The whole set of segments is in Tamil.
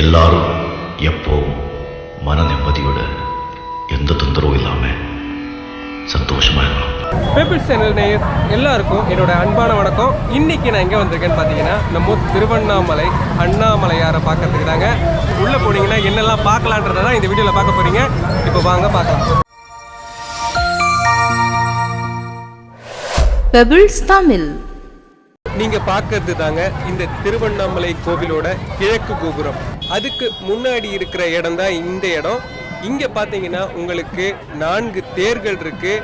எல்லாரும் எப்போவும் மன நிம்மதியோட எந்த தொந்தரவும் இல்லாமல் சந்தோஷமாக இருக்கலாம். பீப்பிள்ஸ் சேனல் நேயர்ஸ் எல்லாருக்கும் என்னோட அன்பான வணக்கம். இன்னைக்கு நான் எங்கே வந்திருக்கேன்னு பார்த்தீங்கன்னா நம்ம திருவண்ணாமலை அண்ணாமலையாரை பார்க்கறதுக்கு தாங்க. உள்ளே போனீங்கன்னா என்னெல்லாம் பார்க்கலான்றதை தான் இந்த வீடியோவில் பார்க்க போறீங்க. இப்போ வாங்க பார்க்கலாம். பெபிள்ஸ் தமிழ் நீங்க பார்க்கறது தாங்க இந்த திருவண்ணாமலை கோவிலோட கிழக்கு கோபுரம். அதுக்கு முன்னாடி இருக்கிற இடம் தான் இந்த இடம். இங்கே பார்த்தீங்கன்னா உங்களுக்கு நான்கு தேர்கள் இருக்கு.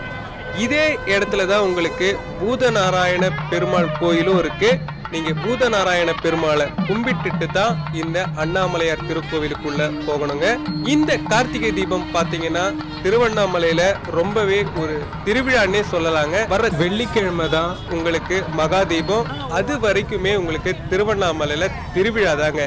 இதே இடத்துல தான் உங்களுக்கு பூதநாராயண பெருமாள் கோயிலும் இருக்கு. நீங்க பூதநாராயண பெருமாளை கும்பிட்டுட்டு தான் இந்த அண்ணாமலையார் திருக்கோவிலுக்குள்ள போகணுங்க. இந்த கார்த்திகை தீபம் பாத்தீங்கன்னா திருவண்ணாமலையில ரொம்பவே ஒரு திருவிழான்னே சொல்லலாங்க. வர வெள்ளிக்கிழமை தான் உங்களுக்கு மகா தீபம். அது வரைக்குமே உங்களுக்கு திருவண்ணாமலையில திருவிழா தாங்க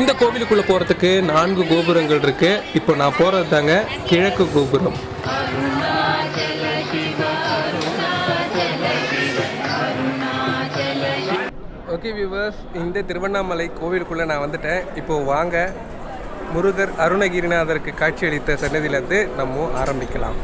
இந்த கோவிலுக்குள்ள போறதுக்கு நான்கு கோபுரங்கள் இருக்கு. இப்போ நான் போறது தாங்க கிழக்கு கோபுரம். ஓகே வியூவர்ஸ் இந்த திருவண்ணாமலை கோவிலுக்குள்ள நான் வந்துட்டேன். இப்போ வாங்க முருகர் அருணகிரிநாதருக்கு காட்சியளித்த சன்னதியிலிருந்து நம்ம ஆரம்பிக்கலாம்.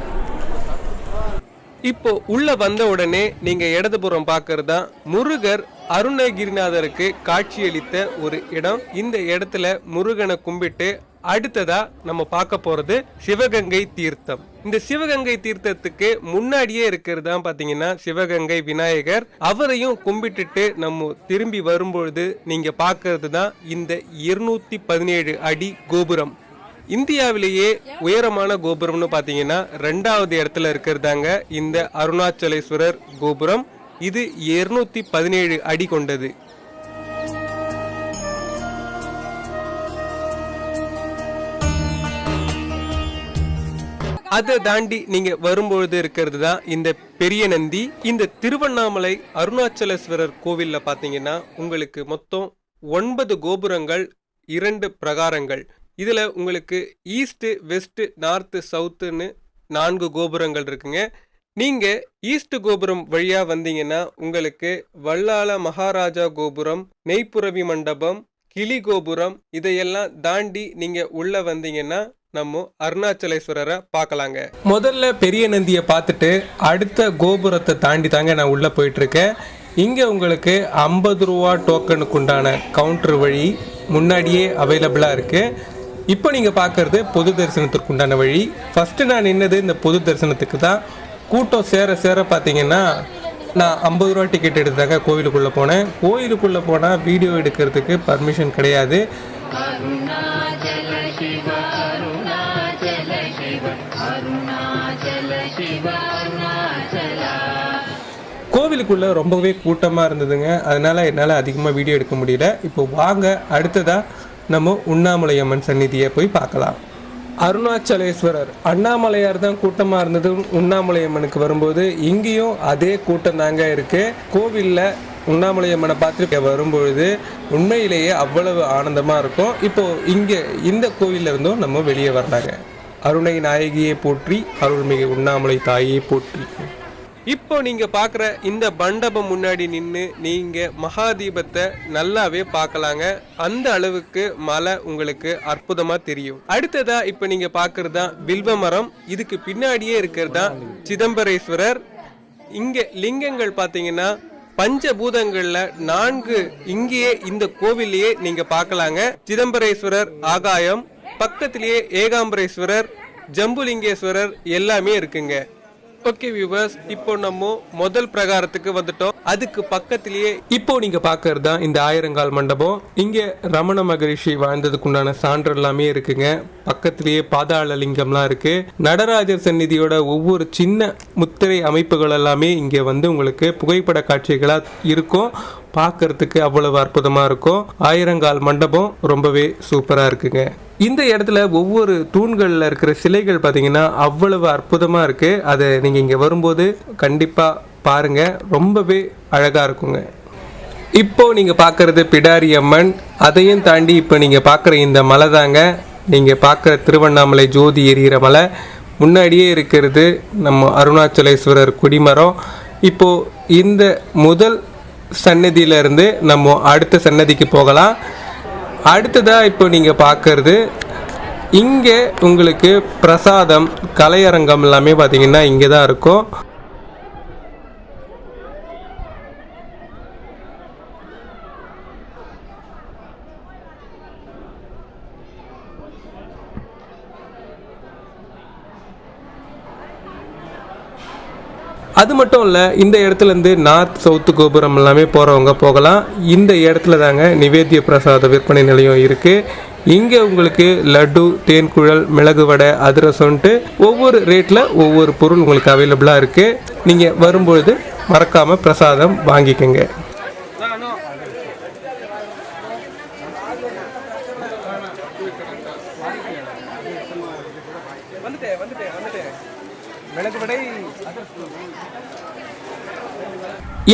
இப்போ உள்ள வந்த உடனே நீங்க இடதுபுறம் பார்க்கறது தான் முருகர் அருணகிரிநாதருக்கு காட்சியளித்த ஒரு இடம். இந்த இடத்துல முருகனை கும்பிட்டு அடுத்ததா நம்ம பார்க்க போறது சிவகங்கை தீர்த்தம். இந்த சிவகங்கை தீர்த்தத்துக்கு முன்னாடியே இருக்கிறது தான் பாத்தீங்கன்னா சிவகங்கை விநாயகர். அவரையும் கும்பிட்டுட்டு நம்ம திரும்பி வரும்பொழுது நீங்க பாக்குறது தான் இந்த இருநூத்தி பதினேழு அடி கோபுரம். இந்தியாவிலேயே உயரமான கோபுரம்னு பார்த்தீங்கன்னா ரெண்டாவது இடத்துல இருக்கிறதாங்க இந்த அருணாச்சலேஸ்வரர் கோபுரம். இது 217 பதினேழு அடி கொண்டது. அதை தாண்டி நீங்க வரும்பொழுது இருக்கிறது தான் இந்த பெரிய நந்தி. இந்த திருவண்ணாமலை அருணாச்சலேஸ்வரர் கோவில்ல பாத்தீங்கன்னா உங்களுக்கு மொத்தம் ஒன்பது கோபுரங்கள் இரண்டு பிரகாரங்கள். இதுல உங்களுக்கு ஈஸ்ட் வெஸ்ட் நார்த்து சவுத்துன்னு நான்கு கோபுரங்கள் இருக்குங்க. நீங்கள் ஈஸ்ட் கோபுரம் வழியாக வந்தீங்கன்னா உங்களுக்கு வல்லாள மகாராஜா கோபுரம் நெய்ப்புரவி மண்டபம் கிளி கோபுரம் இதையெல்லாம் தாண்டி நீங்கள் உள்ளே வந்தீங்கன்னா நம்ம அருணாச்சலேஸ்வரரை பார்க்கலாங்க. முதல்ல பெரிய நந்தியை பார்த்துட்டு அடுத்த கோபுரத்தை தாண்டி தாங்க நான் உள்ளே போயிட்டுருக்கேன். இங்கே உங்களுக்கு ஐம்பது ரூபா டோக்கனுக்கு உண்டான கவுண்டர் வழி முன்னாடியே அவைலபிளாக இருக்குது இப்போ நீங்கள் பார்க்கறது பொது தரிசனத்திற்கு உண்டான வழி. ஃபஸ்ட்டு நான் நின்னது இந்த பொது தரிசனத்துக்கு தான். கூட்டம் சேர சேர பார்த்தீங்கன்னா நான் ஐம்பது ரூபா டிக்கெட் எடுத்தாங்க கோயிலுக்குள்ளே போனேன். கோயிலுக்குள்ளே போனால் வீடியோ எடுக்கிறதுக்கு பர்மிஷன் கிடையாது. கோவிலுக்குள்ள ரொம்பவே கூட்டமாக இருந்ததுங்க. அதனால என்னால் அதிகமாக வீடியோ எடுக்க முடியல. இப்போ வாங்க அடுத்ததாக நம்ம உண்ணாமலை அம்மன் சந்நிதியை போய் பார்க்கலாம். அருணாச்சலேஸ்வரர். அண்ணாமலையார் தான் கூட்டமாக இருந்தது. உண்ணாமலை அம்மனுக்கு வரும்போது இங்கேயும் அதே கூட்டம் தாங்க இருக்கு. கோவிலில் உண்ணாமலை அம்மனை பார்த்துட்டு வரும்பொழுது உண்மையிலேயே அவ்வளவு ஆனந்தமாக இருக்கும். இப்போ இங்கே இந்த கோவில்ல இருந்தும் நம்ம வெளியே வர்றாங்க. அருணை நாயகியை போற்றி அருள்மிகு உண்ணாமலை தாயை போற்றி. இப்போ நீங்க பாக்குற இந்த மண்டபம் முன்னாடி நின்று நீங்க மகாதீபத்தை நல்லாவே பார்க்கலாங்க. அந்த அளவுக்கு மலை உங்களுக்கு அற்புதமா தெரியும். அடுத்ததா இப்ப நீங்க பாக்குறதா வில்வ மரம் இதுக்கு பின்னாடியே இருக்கிறதா சிதம்பரேஸ்வரர். இங்க லிங்கங்கள் பாத்தீங்கன்னா பஞ்சபூதங்கள்ல நான்கு இங்கேயே இந்த கோவிலையே நீங்க பார்க்கலாங்க. சிதம்பரேஸ்வரர் ஆகாயம் பக்கத்திலேயே ஏகாம்பரேஸ்வரர் ஜம்புலிங்கேஸ்வரர் எல்லாமே இருக்குங்க. ஓகே வியூவர்ஸ் இப்போ நம்ம முதல் பிரகாரத்துக்கு வந்துட்டோம். அதுக்கு பக்கத்திலேயே இப்போ நீங்க பாக்குறது தான் இந்த ஆயிரங்கால் மண்டபம். இங்க ரமண மகரிஷி வாழ்ந்ததுக்குண்டான சான்று எல்லாமே இருக்குங்க. பக்கத்திலேயே பாதாள லிங்கம்லாம் இருக்கு. நடராஜர் சந்நிதியோட ஒவ்வொரு சின்ன முத்திரை அமைப்புகள் எல்லாமே இங்க வந்து உங்களுக்கு புகைப்பட காட்சிகளா இருக்கும். பார்க்கறதுக்கு அவ்வளவு அற்புதமா இருக்கும். ஆயிரங்கால் மண்டபம் ரொம்பவே சூப்பரா இருக்குங்க. இந்த இடத்துல ஒவ்வொரு தூண்களில் இருக்கிற சிலைகள் பார்த்தீங்கன்னா அவ்வளவு அற்புதமாக இருக்குது அதை நீங்கள் இங்கே வரும்போது கண்டிப்பாக பாருங்கள் ரொம்பவே அழகாக இருக்குங்க. இப்போ நீங்கள் பார்க்குறது பிடாரி அம்மன் அதையும் தாண்டி இப்போ நீங்கள் பார்க்குற இந்த மலை தாங்க. நீங்கள் பார்க்குற திருவண்ணாமலை ஜோதி எரியிற மலை முன்னாடியே இருக்கிறது நம்ம அருணாச்சலேஸ்வரர் குடிமரம். இப்போது இந்த முதல் சன்னதியிலேருந்து நம்ம அடுத்த சன்னதிக்கு போகலாம். அடுத்ததாக இப்போ நீங்கள் பார்க்கறது இங்கே உங்களுக்கு பிரசாதம் கலையரங்கம் எல்லாமே பார்த்தீங்கன்னா இங்கே தான் இருக்கும். அது மட்டும் இல்லை இந்த இடத்துலேருந்து நார்த் சவுத்து கோபுரம் எல்லாமே போகிறவங்க போகலாம். இந்த இடத்துல தாங்க நிவேத்திய பிரசாத விற்பனை நிலையம் இருக்குது இங்கே உங்களுக்கு லட்டு தேன்குழல் மிளகு வடை அதிரசம்ன்ட்டு ஒவ்வொரு ரேட்டில் ஒவ்வொரு பொருள் உங்களுக்கு அவைலபிளாக இருக்குது நீங்கள் வரும்பொழுது மறக்காமல் பிரசாதம் வாங்கிக்கோங்க வந்துட்டேன் வந்துட்டேன் வந்துட்டேன் மிளகு வடை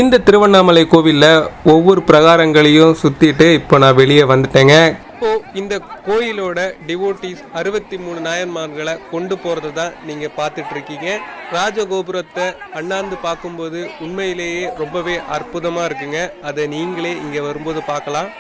இந்த திருவண்ணாமலை கோவிலில் ஒவ்வொரு பிரகாரங்களையும் சுற்றிட்டு இப்போ நான் வெளியே வந்துட்டேங்க. இப்போ இந்த கோயிலோட டிவோட்டிஸ் அறுபத்தி மூணு நாயன்மார்களை கொண்டு போகிறது தான் நீங்கள் பார்த்துட்டு இருக்கீங்க ராஜகோபுரத்தை அண்ணாந்து பார்க்கும்போது உண்மையிலேயே ரொம்பவே அற்புதமாக இருக்குங்க. அதை நீங்களே இங்கே வரும்போது பார்க்கலாம்.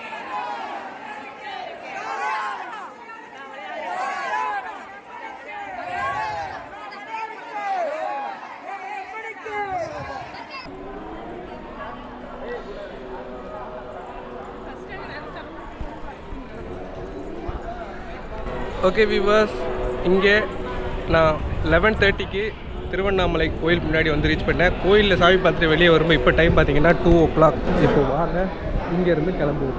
ஓகே விவர்ஸ் இங்கே நான் லெவன் தேர்ட்டிக்கு திருவண்ணாமலை கோயில் முன்னாடி வந்து ரீச் பண்ணேன். கோயிலில் சாமி பார்த்துட்டு வெளியே வரும்போது இப்போ டைம் பார்த்தீங்கன்னா டூ ஓ கிளாக் இப்போ வாங்க இங்கேருந்து கிளம்புவோம்.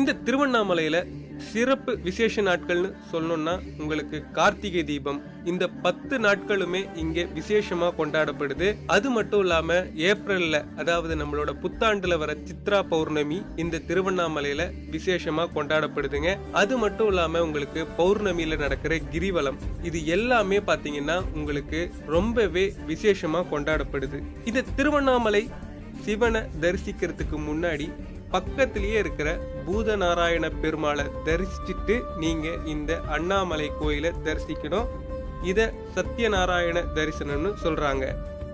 இந்த திருவண்ணாமலையில் சிறப்பு விசேஷ நாட்கள்னு சொல்லணும்னா உங்களுக்கு கார்த்திகை தீபம். இந்த பத்து நாட்களுமே இங்கே விசேஷமா கொண்டாடப்படுது. அது மட்டும் இல்லாம ஏப்ரல்ல அதாவது நம்மளோட புத்தாண்டுல வர சித்ரா பௌர்ணமி இந்த திருவண்ணாமலையில விசேஷமா கொண்டாடப்படுதுங்க. அது மட்டும் இல்லாம உங்களுக்கு பௌர்ணமியில நடக்கிற கிரிவலம் இது எல்லாமே பாத்தீங்கன்னா உங்களுக்கு ரொம்பவே விசேஷமா கொண்டாடப்படுது. இந்த திருவண்ணாமலை சிவனை தரிசிக்கிறதுக்கு முன்னாடி பக்கத்திலேயே இருக்கிற பூதநாராயண பெருமாளை தரிசிச்சுட்டு நீங்கள் இந்த அண்ணாமலை கோயிலை தரிசிக்கணும். இதை சத்யநாராயண தரிசனம்னு சொல்கிறாங்க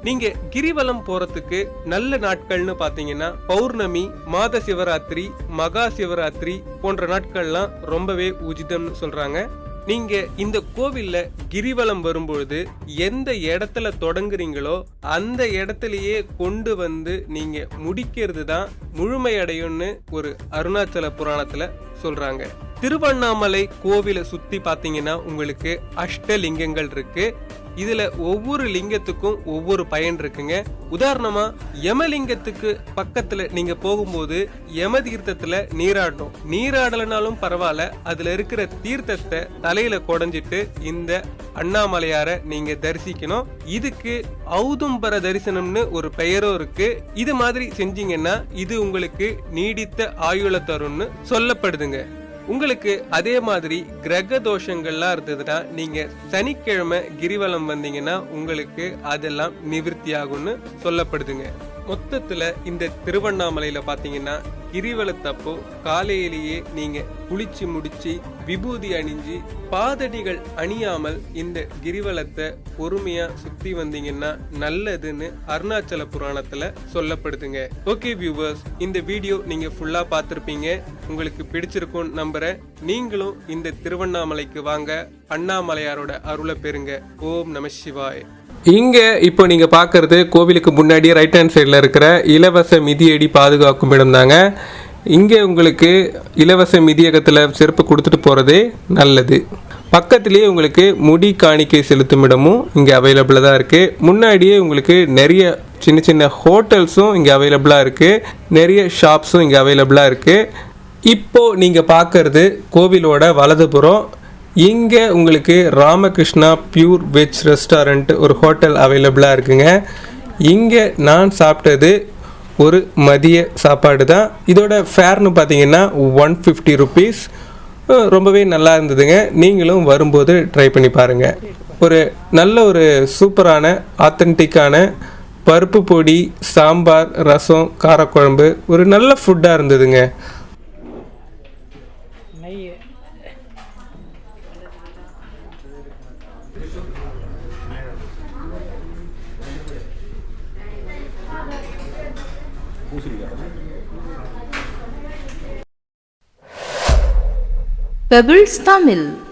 நீங்க கிரிவலம் போறதுக்கு நல்ல நாட்கள்னு பாத்தீங்கன்னா பௌர்ணமி மாத சிவராத்திரி மகா சிவராத்திரி போன்ற நாட்கள்லாம் ரொம்பவே உஜிதம்னு சொல்றாங்க. நீங்க இந்த கோவில்ல கிரிவலம் வரும்பொழுது எந்த இடத்துல தொடங்குறீங்களோ அந்த இடத்துலயே கொண்டு வந்து நீங்க முடிக்கிறது தான் முழுமையடையும்னு ஒரு அருணாச்சல புராணத்துல சொல்றாங்க. திருவண்ணாமலை கோவிலை சுத்தி பார்த்தீங்கன்னா உங்களுக்கு அஷ்டலிங்கங்கள் இருக்கு. இதுல ஒவ்வொரு லிங்கத்துக்கும் ஒவ்வொரு பயன் இருக்குங்க. உதாரணமா யமலிங்கத்துக்கு பக்கத்துல நீங்க போகும்போது யம தீர்த்தத்துல நீராடணும். நீராடலனாலும் பரவாயில்ல அதுல இருக்கிற தீர்த்தத்தை தலையில குடஞ்சிட்டு இந்த அண்ணாமலையார நீங்க தரிசிக்கணும். இதுக்கு ஔதும்பர தரிசனம்னு ஒரு பெயரும் இருக்கு. இது மாதிரி செஞ்சீங்கன்னா இது உங்களுக்கு நீடித்த ஆயுள தரும்னு சொல்லப்படுதுங்க. உங்களுக்கு அதே மாதிரி கிரக தோஷங்கள்லாம் இருந்ததுன்னா நீங்க சனிக்கிழமை கிரிவலம் வந்தீங்கன்னா உங்களுக்கு அதெல்லாம் நிவர்த்தி ஆகும்னு சொல்லப்படுதுங்க. மொத்தத்தில் இந்த திருவண்ணாமலையில் பார்த்தீங்கன்னா கிரிவலத்தப்போ காலையிலேயே நீங்க குளிச்சு முடிச்சு விபூதி அணிஞ்சு பாதடிகள் அணியாமல் இந்த கிரிவலத்தை பொறுமையா சுத்தி வந்தீங்கன்னா நல்லதுன்னு அருணாச்சல புராணத்துல சொல்லப்படுதுங்க. ஓகே வியூவர்ஸ் இந்த வீடியோ நீங்க ஃபுல்லா பார்த்துருப்பீங்க. உங்களுக்கு பிடிச்சிருக்கும் நம்புறேன். நீங்களும் இந்த திருவண்ணாமலைக்கு வாங்க. அண்ணாமலையாரோட அருளை பெறுங்க. ஓம் நம சிவாய். இங்கே இப்போ நீங்கள் பார்க்குறது கோவிலுக்கு முன்னாடி ரைட் ஹேண்ட் சைடில் இருக்கிற இலவச மிதியடி பாதுகாக்கும் இடம் தாங்க. இங்கே உங்களுக்கு இலவச மிதியகத்தில் செருப்பு கொடுத்துட்டு போகிறதே நல்லது. பக்கத்துலேயே உங்களுக்கு முடி காணிக்கை செலுத்தும் இடமும் இங்கே அவைலபிளாக தான் இருக்குது முன்னாடியே உங்களுக்கு நிறைய சின்ன சின்ன ஹோட்டல்ஸும் இங்கே அவைலபிளாக இருக்குது நிறைய ஷாப்ஸும் இங்கே அவைலபிளாக இருக்குது இப்போ நீங்கள் பார்க்குறது கோவிலோட வலதுபுறம் இங்கே உங்களுக்கு ராமகிருஷ்ணா பியூர் வெஜ் ரெஸ்டாரண்ட் ஒரு ஹோட்டல் அவைலபிளாக இருக்குங்க. இங்கே நான் சாப்பிட்டது ஒரு மதிய சாப்பாடு தான். இதோட ஃபேர்னு பார்த்தீங்கன்னா ஒன் ஃபிஃப்டி ருபீஸ் ரொம்பவே நல்லா இருந்ததுங்க. நீங்களும் வரும்போது ட்ரை பண்ணி பாருங்கள் ஒரு நல்ல ஒரு சூப்பரான ஆத்தென்டிக்கான பருப்பு பொடி சாம்பார் ரசம் காரக்குழம்பு ஒரு நல்ல ஃபுட்டாக இருந்ததுங்க. Pebbles Tamil